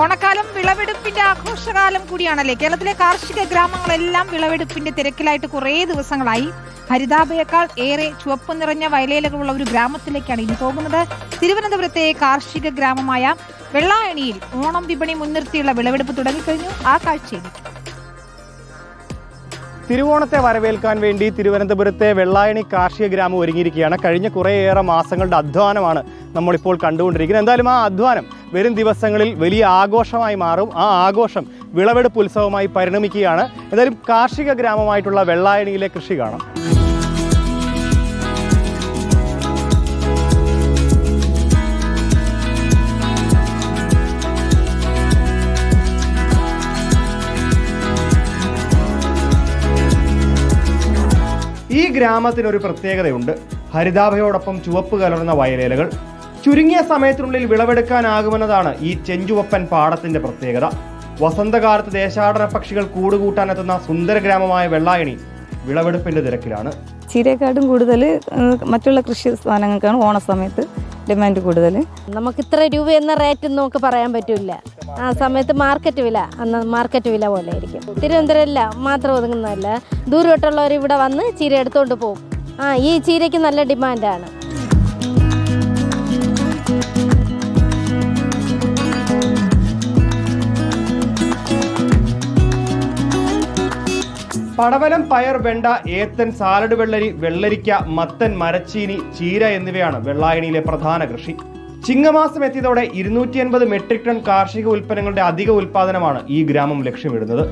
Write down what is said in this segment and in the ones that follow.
ഓണക്കാലം വിളവെടുപ്പിന്റെ ആഘോഷകാലം കൂടിയാണല്ലേ. കേരളത്തിലെ കാർഷിക ഗ്രാമങ്ങളെല്ലാം വിളവെടുപ്പിന്റെ തിരക്കിലായിട്ട് കുറേ ദിവസങ്ങളായി. ഹരിതാഭയേക്കാൾ ഏറെ ചുവപ്പ് നിറഞ്ഞ വയലേലകളുള്ള ഒരു ഗ്രാമത്തിലേക്കാണ് ഇനി പോകുന്നത്. തിരുവനന്തപുരത്തെ കാർഷിക ഗ്രാമമായ വെള്ളായണിയിൽ ഓണം വിപണി മുൻനിർത്തിയുള്ള വിളവെടുപ്പ് തുടങ്ങിക്കഴിഞ്ഞു. ആ കാഴ്ചയിൽ തിരുവോണത്തെ വരവേൽക്കാൻ വേണ്ടി തിരുവനന്തപുരത്തെ വെള്ളായണി കാർഷിക ഗ്രാമം ഒരുങ്ങിയിരിക്കുകയാണ്. കഴിഞ്ഞ കുറേയേറെ മാസങ്ങളുടെ അധ്വാനമാണ് നമ്മളിപ്പോൾ കണ്ടുകൊണ്ടിരിക്കുന്നത്. എന്തായാലും ആ അധ്വാനം വരും ദിവസങ്ങളിൽ വലിയ ആഘോഷമായി മാറും. ആ ആഘോഷം വിളവെടുപ്പ് ഉത്സവമായി പരിണമിക്കുകയാണ്. എന്തായാലും കാർഷിക ഗ്രാമമായിട്ടുള്ള വെള്ളായണിയിലെ കൃഷി കാണാം. ഈ ഗ്രാമത്തിനൊരു പ്രത്യേകതയുണ്ട്. ഹരിതാഭയോടൊപ്പം ചുവപ്പ് കലർന്ന വയലേലകൾ. ചുരുങ്ങിയ സമയത്തിനുള്ളിൽ വിളവെടുക്കാനാകുമെന്നതാണ് ഈ ചെഞ്ചുവപ്പൻ പാടത്തിന്റെ പ്രത്യേകത. വസന്തകാലത്ത് ദേശാടന പക്ഷികൾ കൂടുകൂട്ടാനെത്തുന്ന സുന്ദര ഗ്രാമമായ വെള്ളായണി വിളവെടുപ്പിന്റെ തിരക്കിലാണ്. ചീരക്കാട്ടും കൂടുതൽ മറ്റുള്ള കൃഷി സാധനങ്ങൾക്കാണ് ഓണസമയത്ത് ഡിമാൻഡ് കൂടുതൽ. നമുക്ക് ഇത്ര രൂപ എന്ന റേറ്റ് നമുക്ക് പറയാൻ പറ്റില്ല. ആ സമയത്ത് മാർക്കറ്റ് വില അന്ന് മാർക്കറ്റ് വില പോലെ ആയിരിക്കും. തിരുവനന്തപുരമല്ല മാത്രം ഒതുങ്ങുന്നതല്ല. ദൂരോട്ടുള്ളവർ ഇവിടെ വന്ന് ചീര എടുത്തുകൊണ്ട് പോകും. ആ ഈ ചീരയ്ക്ക് നല്ല ഡിമാൻഡാണ് പടവലം പയർ വെണ്ട ഏത്തൻ സാലഡ് വെള്ളരി വെള്ളരിക്ക മത്തൻ മരച്ചീനി ചീര എന്നിവയാണ് വെള്ളായണിയിലെ പ്രധാന കൃഷി. ചിങ്ങമാസം എത്തിയതോടെ ഇരുന്നൂറ്റി അൻപത് മെട്രിക് ടൺ കാർഷിക ഉൽപ്പന്നങ്ങളുടെ അധിക ഉൽപാദനമാണ് ഈ ഗ്രാമം ലക്ഷ്യമിടുന്നത്.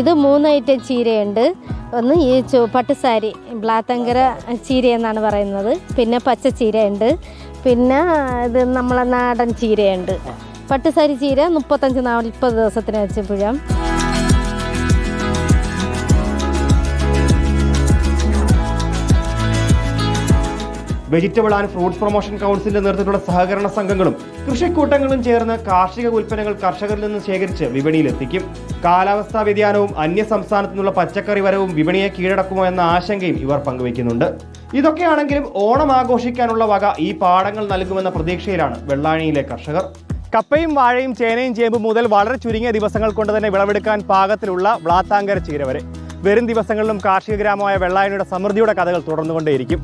ഇത് മൂന്ന് ഐറ്റം ചീരയുണ്ട്. ഒന്ന് ഈ പട്ടുസാരി ബ്ലാത്തങ്കര ചീര എന്നാണ് പറയുന്നത്. പിന്നെ പച്ച ചീരയുണ്ട്. പിന്നെ ഇത് നമ്മളെ നാടൻ ചീരയുണ്ട്. പട്ടുസാരി ചീര മുപ്പത്തഞ്ച് നാൽപ്പത് ദിവസത്തിന് വെച്ചപ്പോഴും വെജിറ്റബിൾ ആൻഡ് ഫ്രൂട്ട്സ് പ്രൊമോഷൻ കൗൺസിലിന്റെ നേതൃത്വത്തിലുള്ള സഹകരണ സംഘങ്ങളും കൃഷിക്കൂട്ടങ്ങളും ചേർന്ന് കാർഷിക ഉൽപ്പന്നങ്ങൾ കർഷകരിൽ നിന്ന് ശേഖരിച്ച് വിപണിയിലെത്തിക്കും. കാലാവസ്ഥാ വ്യതിയാനവും അന്യ സംസ്ഥാനത്തു നിന്നുള്ള പച്ചക്കറി വരവും വിപണിയെ കീഴടക്കുമോ എന്ന ആശങ്കയും ഇവർ പങ്കുവയ്ക്കുന്നുണ്ട്. ഇതൊക്കെയാണെങ്കിലും ഓണം ആഘോഷിക്കാനുള്ള വക ഈ പാടങ്ങൾ നൽകുമെന്ന പ്രതീക്ഷയിലാണ് വെള്ളാണിയിലെ കർഷകർ. കപ്പയും വാഴയും ചേനയും ചേമ്പും മുതൽ വളരെ ചുരുങ്ങിയ ദിവസങ്ങൾ കൊണ്ട് തന്നെ വിളവെടുക്കാൻ പാകത്തിലുള്ള വ്ളാത്താങ്കര ചീര വരെ. വരും ദിവസങ്ങളിലും കാർഷിക ഗ്രാമമായ വെള്ളായണിയുടെ സമൃദ്ധിയുടെ കഥകൾ തുടർന്നുകൊണ്ടേയിരിക്കും.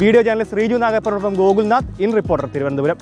വീഡിയോ ചാനൽ ശ്രീജു നാഗപ്പനോടൊപ്പം ഗോകുൽനാഥ് ഇൻ റിപ്പോർട്ടർ തിരുവനന്തപുരം.